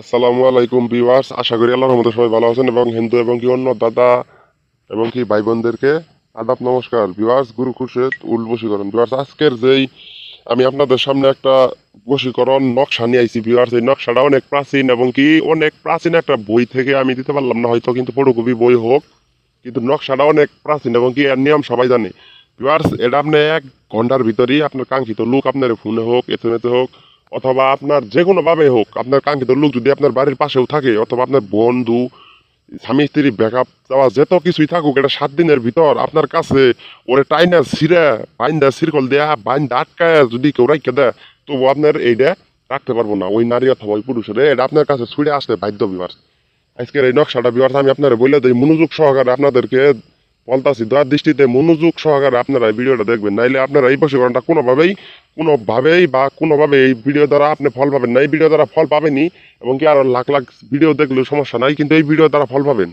আসসালামু আলাইকুম ভিউয়ার্স, আশা করি আল্লাহর রহমতে সবাই ভালো আছেন এবং হিন্দু এবং কি অন্য দাদা এবং কি ভাই বোনদেরকে আদাব নমস্কার। ভিউয়ার্স, গুরু খুরশেদ উল বশীকরণ ভিউয়ার্স, আজকের যেই আমি আপনাদের সামনে একটা বশীকরণ নকশা নিয়ে আইছি ভিউয়ার্স, এই নকশাটা অনেক প্রাচীন এবং কি অনেক প্রাচীন একটা বই থেকে আমি দিতে পারলাম না, হয়তো কিন্তু ফটোকপি বই হোক, কিন্তু নকশাটা অনেক প্রাচীন এবং কি এর নিয়ম সবাই জানে। ভিউয়ার্স, এটা আপনি এক ঘণ্টার ভিতরেই আপনার কাঙ্ক্ষিত লোক আপনার ফোনে হোক এম হোক অথবা আপনার যে কোনোভাবে হোক, আপনার কাঙ্ক্ষিত লোক যদি আপনার বাড়ির পাশেও থাকে, অথবা আপনার বন্ধু, স্বামী, স্ত্রী ব্যাকআপ দেওয়া যত কিছুই থাকুক, এটা সাত দিনের ভিতর আপনার কাছে ওরে টাইনা, ছিঁড়ে, বাইন্দা, সিরকল দেয়া, বাইন্দা, আটকায় যদি কেউ রাখতে দেয়, তবু আপনার এইটা রাখতে পারব না। ওই নারী অথবা ওই পুরুষের এটা আপনার কাছে ছুড়ে আসতে বাধ্য বিভার আজকের এই নকশাটা বিভার আমি আপনার বলে দিই, মনোযোগ সহকারে আপনাদেরকে বলতাছি দয়ার দৃষ্টিতে মনোযোগ সহকারে আপনারা ভিডিওটা দেখবেন। নাইলে আপনারা এই বশীকরণটা কোনোভাবেই কোনোভাবেই বা কোনোভাবে এই ভিডিও দ্বারা আপনি ফল পাবেন না। এই ভিডিও দ্বারা ফল পাবেনই এবং কি আরও লাখ লাখ ভিডিও দেখলেও সমস্যা নাই, কিন্তু এই ভিডিও দ্বারা ফল পাবেন।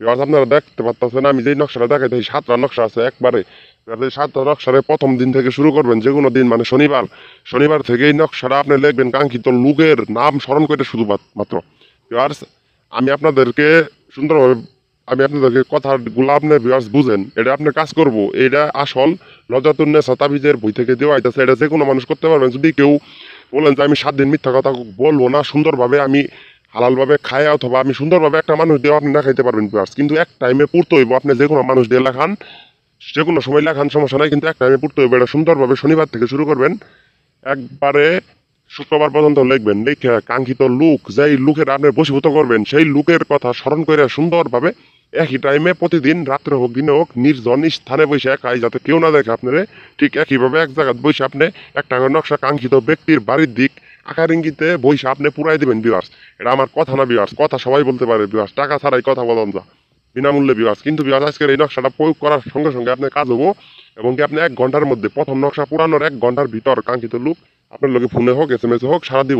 এবার আপনারা দেখতে পাচ্ছেন আমি যেই নকশাটা দেখাই সাতটা নকশা আছে একবারে। এবার সাতটা নকশারে প্রথম দিন থেকে শুরু করবেন, যে কোনো দিন মানে শনিবার। শনিবার থেকে এই নকশাটা আপনি লিখবেন কাঙ্ক্ষিত লুকের নাম স্মরণ করে শুধু মাত্র। এবার আমি আপনাদেরকে সুন্দরভাবে আমি আপনাদেরকে কথাগুলো আপনার ভিউয়ার্স বুঝেন, এটা আপনি কাজ করব। এটা আসল লজাতুন্নে শতাবিজের বই থেকে দেওয়া হইতেছে, এটা যে কোনো মানুষ করতে পারবেন। যদি কেউ বলেন যে আমি সাত দিন মিথ্যা কথা বলব না, সুন্দরভাবে আমি হালালভাবে খাই অথবা আমি সুন্দরভাবে একটা মানুষ দিয়ে আপনি না খাইতে পারবেন ভিউয়ার্স কিন্তু এক টাইমে পড়তে হইব, আপনি যে কোনো মানুষ দিয়ে লেখান, যে কোনো সময় লেখান, সমস্যা নাই, কিন্তু এক টাইমে পড়তে হইব, এটা সুন্দরভাবে শনিবার থেকে শুরু করবেন। একবারে শুক্রবার পর্যন্ত লিখবেন, লিখে কাঙ্ক্ষিত লুক, যেই লুকের আপনি বসীভূত করবেন, সেই লুকের কথা স্মরণ করে সুন্দরভাবে একই টাইমে প্রতিদিন, রাত্রে হোক, দিনে হোক, নির্জন স্থানে বসে একাই যাতে কেউ না দেখে আপনারে। ঠিক একইভাবে এক জায়গায় বসে আপনি একটা নকশা কাঙ্ক্ষিত ব্যক্তির বাড়ির দিক, আকার ইঙ্গিতে বসে আপনি পুরাই দিবেন বিবাস এটা আমার কথা না বিবাস কথা সবাই বলতে পারে বিবাস টাকা ছাড়াই কথা বলন যা বিনামূল্যে বিবাস কিন্তু বিবাস আজকের এই নকশাটা প্রয়োগ করার সঙ্গে সঙ্গে আপনার কাজ হব এবং কি আপনি এক ঘণ্টার মধ্যে প্রথম নকশা পুরানোর এক ঘণ্টার ভিতর কাঙ্ক্ষিত লুক আপনার লোকে ফোনে হোক এস এম এস হোক সারা দিব।